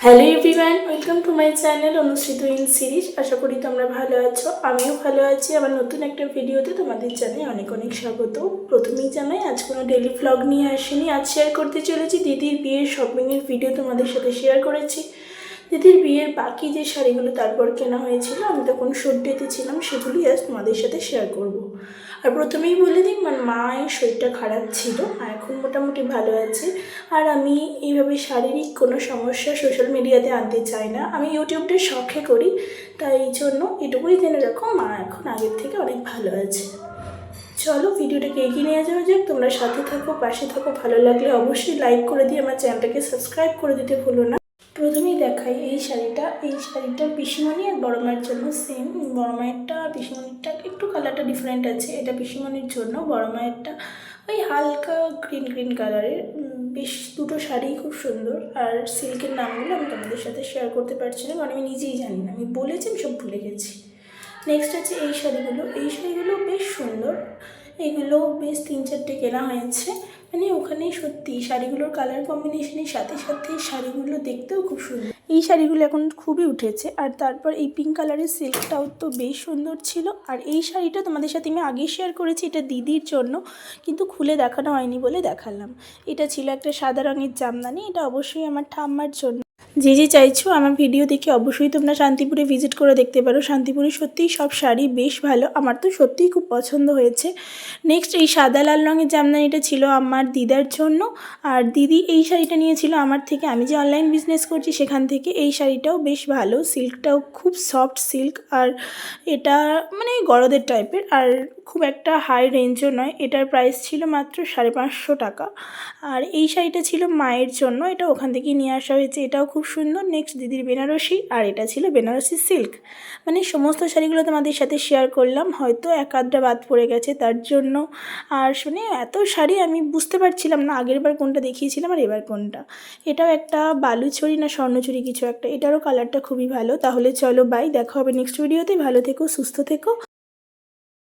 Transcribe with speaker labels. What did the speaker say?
Speaker 1: Hello everyone welcome to my channel অনুষ্ঠিত in series আশা করি তোমরা ভালো আছো। আমিও ভালো আছি। আমার নতুন একটা ভিডিওতে তোমাদের জানাই অনেক অনেক স্বাগত। প্রথমেই জানাই, আজ কোনো ডেলি ভ্লগ নিয়ে আসিনি। আজ শেয়ার করতে চলেছি দিদির বিয়ের শপিংয়ের ভিডিও তোমাদের সাথে শেয়ার করেছি। দিদির বিয়ের বাকি যে শাড়িগুলো তারপর কেনা হয়েছিল, আমি তখন সর্দিতে ছিলাম সেগুলি আজ তোমাদের সাথে শেয়ার করব। আর প্রথমেই বলে দিই আমার মায়ের শরীরটা খারাপ ছিল, আর এখন মোটামুটি ভালো আছে। আর আমি এইভাবে শারীরিক কোনো সমস্যা সোশ্যাল মিডিয়াতে আনতে চাই না। আমি ইউটিউবটা শখে করি, তাই জন্য এটুকুই জেনে রাখো, মা এখন আগের থেকে অনেক ভালো আছে। চলো ভিডিওটাকে এগিয়ে নিয়ে যাওয়া যাক। তোমরা সাথে থাকো, পাশে থাকো, ভালো লাগলে অবশ্যই লাইক করে দিয়ে আমার চ্যানেলটাকে সাবস্ক্রাইব করে দিতে ভুলো না। প্রথমেই দেখাই এই শাড়িটা। এই শাড়িটা পিসিমণি আর বড় মায়ের জন্য সেম বড় মায়েরটা পিসিমণিরটা একটু কালারটা ডিফারেন্ট আছে। এটা পিসিমণির জন্য বড় মায়েরটা ওই হালকা গ্রিন গ্রিন কালারের বেশ দুটো শাড়ি খুব সুন্দর। আর সিল্কের নামগুলো আমি তোমাদের সাথে শেয়ার করতে পারছি না, কারণ আমি নিজেই জানি না। আমি বলেছি, আমি সব ভুলে গেছি। নেক্সট আছে এই শাড়িগুলো। এই শাড়িগুলো এগুলো বেশ তিন চারটে কেনা হয়েছে। মানে ওখানে সত্যি শাড়িগুলোর কালার কম্বিনেশনের সাথে সাথে শাড়িগুলো দেখতেও খুব সুন্দর। এই শাড়িগুলো এখন খুবই উঠেছে। আর তারপর এই পিঙ্ক কালারের সিল্কটাও তো বেশ সুন্দর ছিল। আর এই শাড়িটা তোমাদের সাথে আমি আগে শেয়ার করেছি, এটা দিদির জন্য। কিন্তু খুলে দেখানো হয়নি বলে দেখালাম। এটা ছিল একটা সাদা রঙের জামদানি, এটা অবশ্যই আমার ঠাম্মার জন্য। যে যে চাইছো আমার ভিডিও দেখে অবশ্যই তোমরা শান্তিপুরে ভিজিট করে দেখতে পারো। শান্তিপুরে সত্যিই সব শাড়ি বেশ ভালো। আমার তো সত্যিই খুব পছন্দ হয়েছে। নেক্সট এই সাদা লাল রঙের জামদানিটা ছিল আমার দিদার জন্য। আর দিদি এই শাড়িটা নিয়েছিল আমার থেকে। আমি যে অনলাইন বিজনেস করছি সেখান থেকে এই শাড়িটাও বেশ ভালো। সিল্কটাও খুব সফট সিল্ক আর এটা মানে গরদের টাইপের আর খুব একটা হাই রেঞ্জও নয়। এটার প্রাইস ছিল মাত্র সাড়ে পাঁচশো টাকা। আর এই শাড়িটা ছিল মায়ের জন্য। এটা ওখান থেকেই নিয়ে আসা হয়েছে। এটাও খুব সুন্দর। নেক্সট দিদির বেনারসি, আর এটা ছিল বেনারসি সিল্ক। মানে সমস্ত শাড়িগুলো তোমাদের সাথে শেয়ার করলাম। হয়তো এক আধটা বাদ পড়ে গেছে তার জন্য। আর শুনে এত শাড়ি আমি বুঝতে পারছিলাম না আগের বার কোনটা দেখিয়েছিলাম আর এবার কোনটা। এটাও একটা বালুচুরি না স্বর্ণচুরি কিছু একটা। এটারও কালারটা খুবই ভালো। তাহলে চলো বাই দেখা হবে নেক্সট ভিডিওতে ভালো থেকো, সুস্থ থেকো।